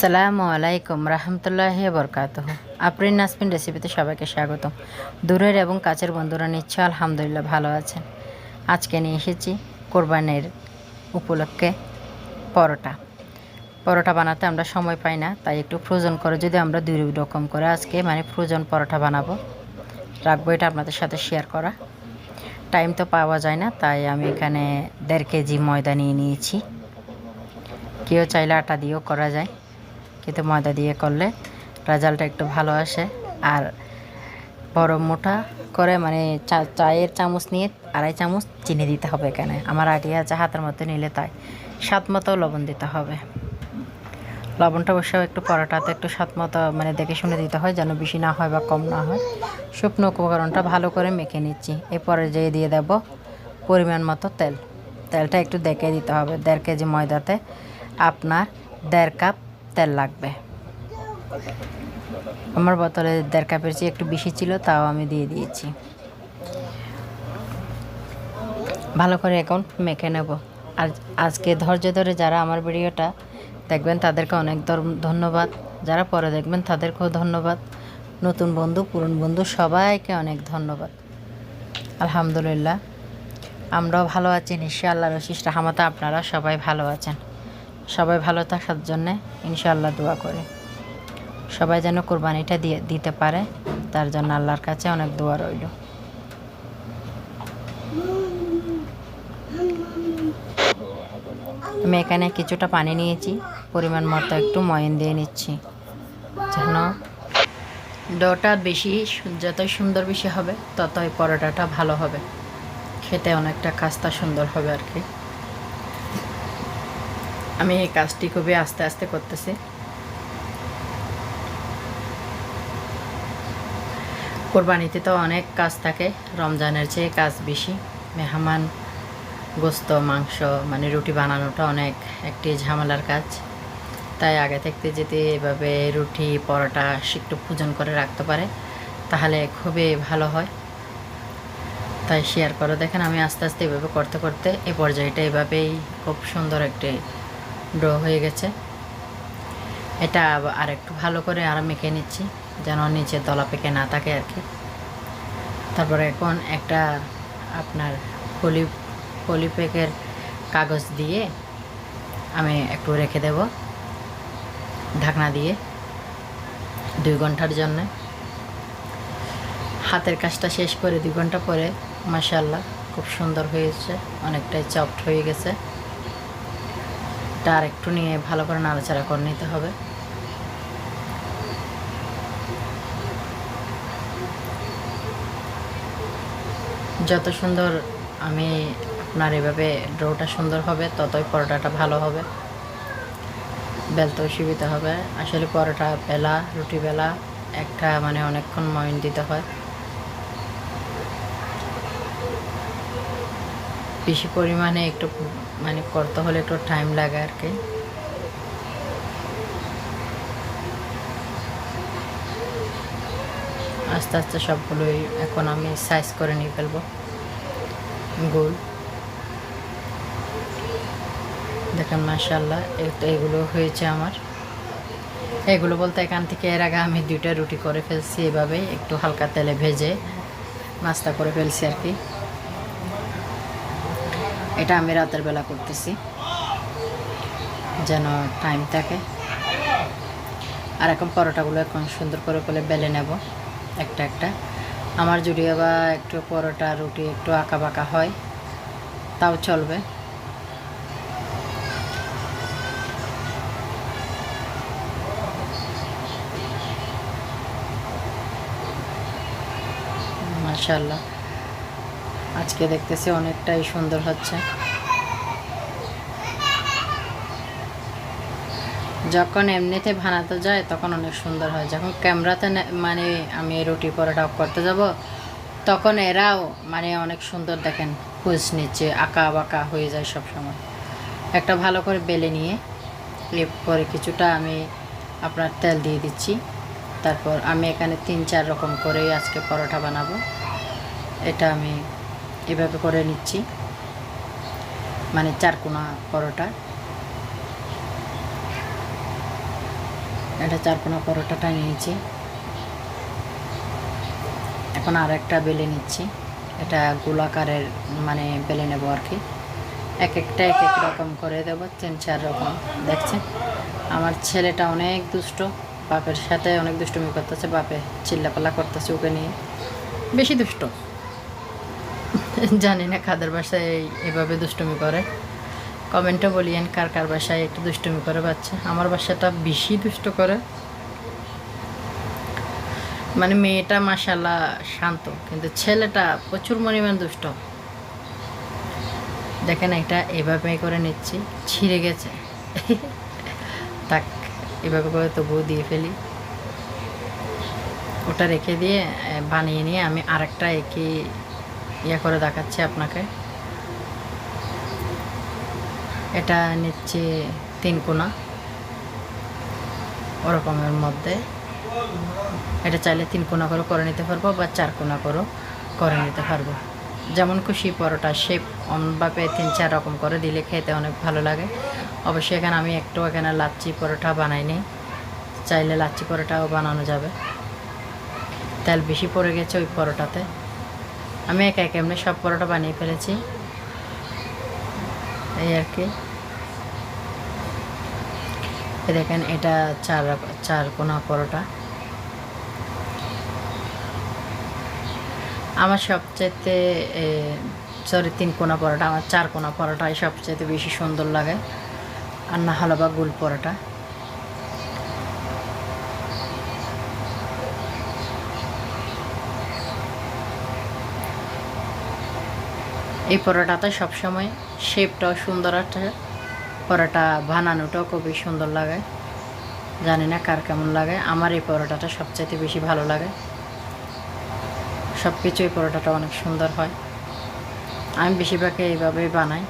সালামু আলাইকুম রহমতুল্লাহ বরকাত আপ্রিন নাসমিন রেসিপিতে সবাইকে স্বাগত দূরের এবং কাছের বন্ধুরা নিশ্চয় আলহামদুলিল্লাহ ভালো আছেন। আজকে নিয়ে এসেছি কোরবানির উপলক্ষে পরোটা। পরোটা বানাতে আমরা সময় পাই না, তাই একটু ফ্রোজন করে যদি আমরা দুই রকম করে আজকে মানে ফ্রোজন পরোটা বানাবো। রাখব এটা আপনাদের সাথে শেয়ার করা। টাইম তো পাওয়া যায় না, তাই আমি এখানে দেড় কেজি ময়দা নিয়ে নিয়েছি। কেউ চাইলে আটা দিয়েও করা যায়। কিন্তু ময়দা দিয়ে করলে রেজাল্টটা একটু ভালো আসে। আর বড় মোটা করে মানে চায়ের চামচ নিয়ে আড়াই চামচ চিনি দিতে হবে এখানে। আমার আইডিয়া আছে হাতের মতো নিলে তাই। স্বাদ মতো লবণ দিতে হবে। লবণটা অবশ্য একটু পরোটাতে একটু স্বাদ মতো মানে দেখে শুনে দিতে হয় যেন বেশি না হয় বা কম না হয়। শুকনো উপকরণটা ভালো করে মেখে নিচ্ছি। এরপরে যেয়ে দিয়ে দেব পরিমাণ মতো তেল। তেলটা একটু দেখে দিতে হবে। দেড় কেজি ময়দাতে আপনার দেড় কাপ তেল লাগবে। আমার বোতলে দেড় কাপের চেয়ে একটু বেশি ছিল, তাও আমি দিয়ে দিয়েছি। ভালো করে এখন মেখে নেব। আর আজকে ধৈর্য ধরে যারা আমার ভিডিওটা দেখবেন, তাদেরকে অনেক ধন্যবাদ। যারা পরে দেখবেন, তাদেরকেও ধন্যবাদ। নতুন বন্ধু, পুরন বন্ধু, সবাইকে অনেক ধন্যবাদ। আলহামদুলিল্লাহ। আমরাও ভালো আছি নিশ্চয় আল্লাহ রশিস রাহমাতে আপনারা সবাই ভালো আছেন। সবাই ভালো থাকার জন্যে ইনশাআল্লাহ দোয়া করে। সবাই যেন কোরবানিটা দিয়ে, দিতে পারে, তার জন্য আল্লাহর কাছে অনেক দোয়া রইল। আমি এখানে কিছুটা পানি নিয়েছি, পরিমাণ মতো একটু ময়ন দিয়ে নিচ্ছি। যেন ডোটা বেশি যতই সুন্দর বেশি হবে, ততই পরোটাটা ভালো হবে। খেতে অনেকটা কাস্তা সুন্দর হবে আর কি। আমি এই কাজটি খুবই আস্তে আস্তে করতেছি। কোরবানিতে তো অনেক কাজ থাকে, রমজানের চেয়ে কাজ বেশি। মেহমান, গোস্ত, মাংস মানে রুটি বানানোটা অনেক একটি ঝামেলার কাজ। তাই আগে থাকতে যদি এভাবে রুটি, পরোটা, একটু পূজন করে রাখতে পারে, তাহলে খুবই ভালো হয়। তাই শেয়ার করো। দেখেন আমি আস্তে আস্তে এভাবে করতে করতে এই পর্যায়টা এভাবেই খুব সুন্দর একটি ড্র হয়ে গেছে। এটা আর একটু ভালো করে আর মেখে নিচ্ছি, যেন নিচে দলা পেকে না থাকে আর কি। তারপরে এখন একটা আপনার পলি পলিপ্যাকের কাগজ দিয়ে আমি একটু রেখে দেব ঢাকনা দিয়ে দুই ঘণ্টার জন্য। হাতের কাজটা শেষ করে দুই ঘণ্টা পরে মাসাল্লাহ খুব সুন্দর হয়েছে, অনেকটাই চপড হয়ে গেছে। এটা আর একটু নিয়ে ভালো করে নাড়াচাড়া করে নিতে হবে। যত সুন্দর আমি আপনার এভাবে ড্রোটা সুন্দর হবে, ততই পরোটাটা ভালো হবে। বেলতেও সুবিধা হবে। আসলে পরোটা বেলা, রুটি বেলা, একটা মানে অনেকক্ষণ ময়ন দিতে হয়। বেশি পরিমাণে একটু মানে করতে হলে একটু টাইম লাগে আর কি। আস্তে আস্তে সবগুলোই এখন আমি সাইজ করে নিয়ে ফেলব। গোল। দেখেন মাশাল্লাহ তো এগুলো হয়েছে আমার। এগুলো বলতে এখান থেকে এর আগে আমি দুইটা রুটি করে ফেলছি এভাবে একটু হালকা তেলে ভেজে নাস্তা করে ফেলছি আর কি। এটা আমি রাতের বেলা করতেছি, যেন টাইম থাকে। আর এখন পরোটাগুলো এখন সুন্দর করে করে বেলে নেব, একটা একটা। আমার যদি আবার একটু পরোটা, রুটি একটু আঁকা বাঁকা হয়, তাও চলবে। মাশাল্লাহ আজকে দেখতেছি অনেকটাই সুন্দর হচ্ছে। যখন এমনিতে বানাতে যায়, তখন অনেক সুন্দর হয়। যখন ক্যামেরাতে মানে আমি রুটি পরোটা করতে যাব, তখন এরাও মানে অনেক সুন্দর দেখেন, খুঁজ নিচ্ছে, আঁকা বাঁকা হয়ে যায় সব সময় একটা ভালো করে বেলে নিয়ে এরপরে কিছুটা আমি আপনার তেল দিয়ে দিচ্ছি। তারপর আমি এখানে তিন চার রকম করেই আজকে পরোটা বানাবো। এটা আমি এভাবে করে নিচ্ছি। মানে চারকোনা পরোটা। এটা চারকোনা পরোটাটা নিয়েছি। এখন আর একটা বেলে নিচ্ছি। এটা গোলাকারের মানে বেলে নেব আর কি। এক একটা এক এক রকম করে দেবো, তিন চার রকম। দেখছেন? আমার ছেলেটা অনেক দুষ্ট, বাপের সাথে অনেক দুষ্টুমি করতেছে, বাপে চিল্লাপাল্লা করতেছে ওকে নিয়ে। বেশি দুষ্ট। জানি না কাদের বাসায় এভাবে দুষ্টুমি করে। কমেন্টে বলিয়েন কার কার বাসায় একটু দুষ্টুমি করে বাচ্চা। আমার বাসাটা বেশি দুষ্ট করে। মানে মেয়েটা মাসাল্লাহ শান্ত, কিন্তু ছেলেটা প্রচুর পরিমাণ দুষ্ট। দেখেন এটা এভাবে করে নিচ্ছি, ছিঁড়ে গেছে। তাক এভাবে করে তবুও দিয়ে ফেলি। ওটা রেখে দিয়ে বানিয়ে নিয়ে আমি আরেকটা একে ইয়ে করে দেখাচ্ছি আপনাকে। এটা নিচ্ছে তিন কোনা। ওরকমের মধ্যে। এটা চাইলে তিন কোনা করে করে নিতে পারব বা চার কোনা করেও করে নিতে পারব। যেমন খুশি পরোটা শেপ অন্যভাবে তিন চার রকম করে দিলে খেতে অনেক ভালো লাগে। অবশ্যই এখানে আমি একটু এখানে লাচ্ছি পরোটা বানাইনি। চাইলে লাচ্ছি পরোটাও বানানো যাবে। তেল বেশি পড়ে গেছে ওই পরোটাতে। আমি একা একা এমনি সব পরোটা বানিয়ে ফেলেছি। এই আর কি। দেখেন, এটা চার চার কোনা পরোটা। আমার সবচেয়ে সরি তিন কোনা পরোটা, আমার চার কোনা পরোটাই সবচেয়ে বেশি সুন্দর লাগে। আর না হলো বা গুল পরোটা। এই পরোটাতে সবসময় শেপটাও সুন্দর আছে পরোটা বানানোটাও খুবই সুন্দর লাগে। জানি না কার কেমন লাগে, আমার এই পরোটাটা সবচেয়ে বেশি ভালো লাগে। সব কিছু এই পরোটাটা অনেক সুন্দর হয়। আমি বেশিরভাগ এইভাবেই বানাই।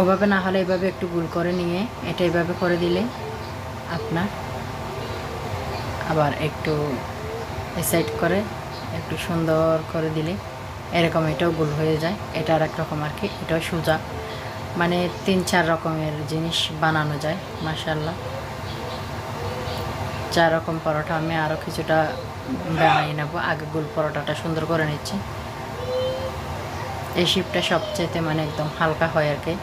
ওভাবে না হলে এইভাবে একটু গুল করে নিয়ে এটা এইভাবে করে দিলে আপনার আবার একটু সাইড করে একটু সুন্দর করে দিলে এরকম এটাও গোল হয়ে যায়। এটা আর এক রকম আর কি, এটাও সোজা। মানে তিন চার রকমের জিনিস বানানো যায় মাসাল্লাহ চার রকম পরোটা আমি আরও কিছুটা বানিয়ে নেব। আগে গোল পরোটাটা সুন্দর করে নিচ্ছি। এই শিপটা সবচেয়েতে মানে একদম হালকা হয় আর কি।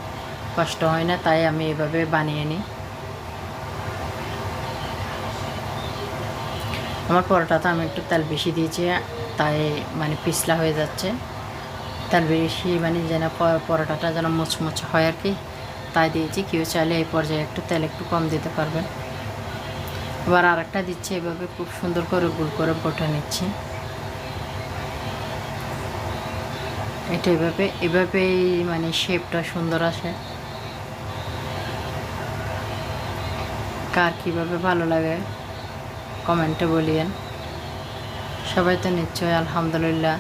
কষ্ট হয় না, তাই আমি এভাবে বানিয়ে নিই। আমার পরোটাতে আমি একটু তেল বেশি দিয়েছি। তাই মানে পিছলা হয়ে যাচ্ছে। তার বেশি মানে যেন পরোটাটা যেন মুচমুচ হয় আর কি। তাই দিয়েছি, কেউ চাইলে এই পর্যায়ে একটু তেল একটু কম দিতে পারবেন এবার আর একটা দিচ্ছি এভাবে, খুব সুন্দর করে গুল করে বটে নিচ্ছি। এটা এভাবে, এভাবেই মানে শেপটা সুন্দর আসে। কার কীভাবে ভালো লাগে কমেন্টে বলিয়েন। সবাই তো নিশ্চয়ই, আলহামদুলিল্লাহ।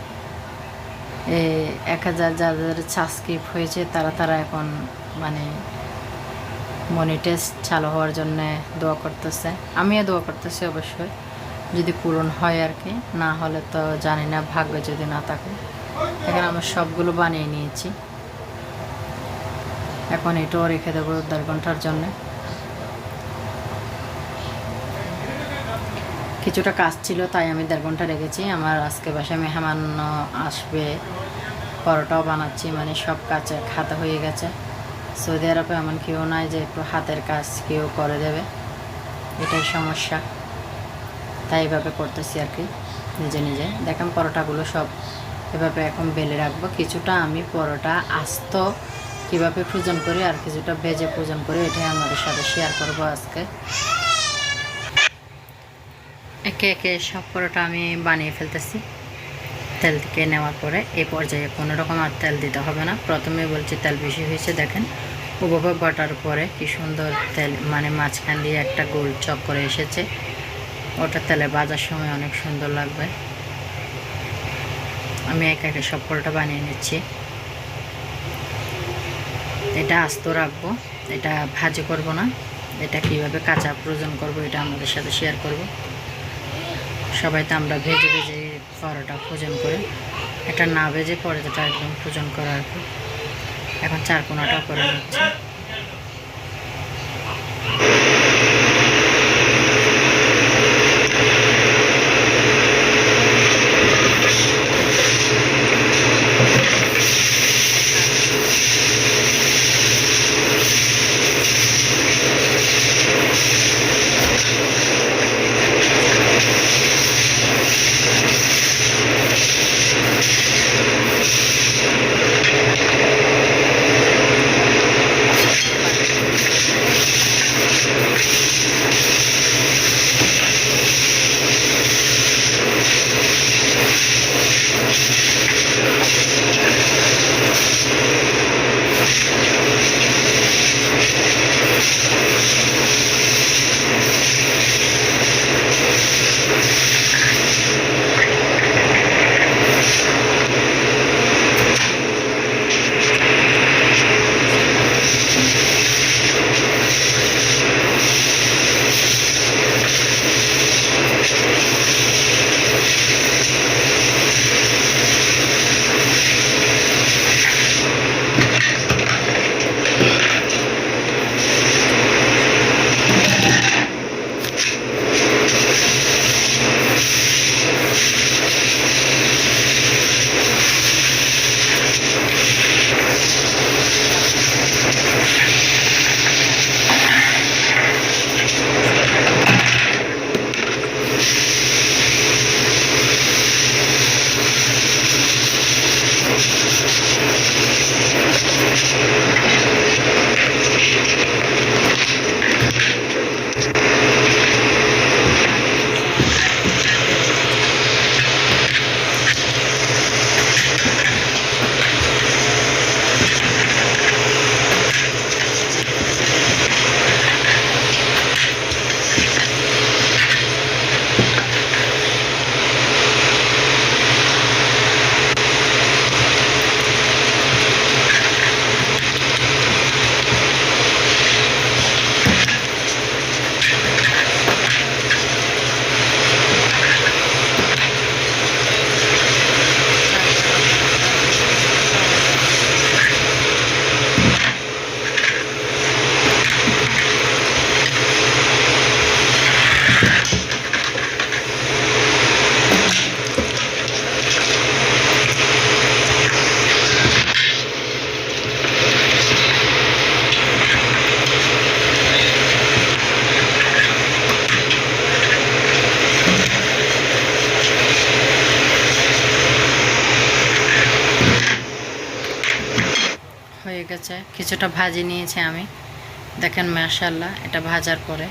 এক হাজার যাদের সাবস্ক্রাইব হয়েছে, তারা তারা এখন মানে মনিটাইজ চালু হওয়ার জন্য দোয়া করতেছে। আমিও দোয়া করতেছি অবশ্যই, যদি পূরণ হয় আর কি। না হলে তো জানি না, ভাগ্য যদি না থাকে। এখানে আমরা সবগুলো বানিয়ে নিয়েছি। এখন এটাও রেখে দেবো দেড় ঘণ্টার জন্যে। কিছুটা কাজ ছিল, তাই আমি দেড় ঘণ্টা রেখেছি আমার আজকে বাসায় মেহমান আসবে। পরোটাও বানাচ্ছি মানে সব কাজ খাতা হয়ে গেছে। সৌদি আরবে এমন কেউ নাই যে একটু হাতের কাজ কেউ করে দেবে। এটাই সমস্যা। তাই এভাবে করতেছি আর কি, নিজে নিজে। দেখেন পরোটাগুলো সব এভাবে এখন বেলে রাখব। কিছুটা আমি পরোটা আস্ত কীভাবে পূজন করি আর কিছুটা ভেজে পূজন করি, এটাই আমাদের সাথে শেয়ার করব আজকে। একে সব পরোটা আমি বানিয়ে ফেলতেছি। তেল থেকে নেওয়ার পরে এই পর্যায়ে কোনো রকম আর তেল দিতে হবে না। প্রথমে বলছি তেল বেশি হয়েছে, দেখেন। ওভাবে বাটার পরে কি সুন্দর তেল মানে মাঝখান দিয়ে একটা গোল চক করে এসেছে। ওটা তেলে বাজার সময় অনেক সুন্দর লাগবে। আমি একে একে সব পরোটা বানিয়ে নিচ্ছি। এটা আস্ত রাখব, এটা ভাজি করব না। এটা কীভাবে কাঁচা প্রয়োজন করব, এটা আমাদের সাথে শেয়ার করব। সবাই তো আমরা ভেজে ভেজে পরোটা ভোজন করে। এটা না ভেজে পরোটাটা একদম ভোজন করা আর কি। এখন চার কোনাটাও করে নিচ্ছে কিছুটা ভাজি নিয়েছি আমি। দেখেন মাশাল্লাহ এটা ভাজার পরে।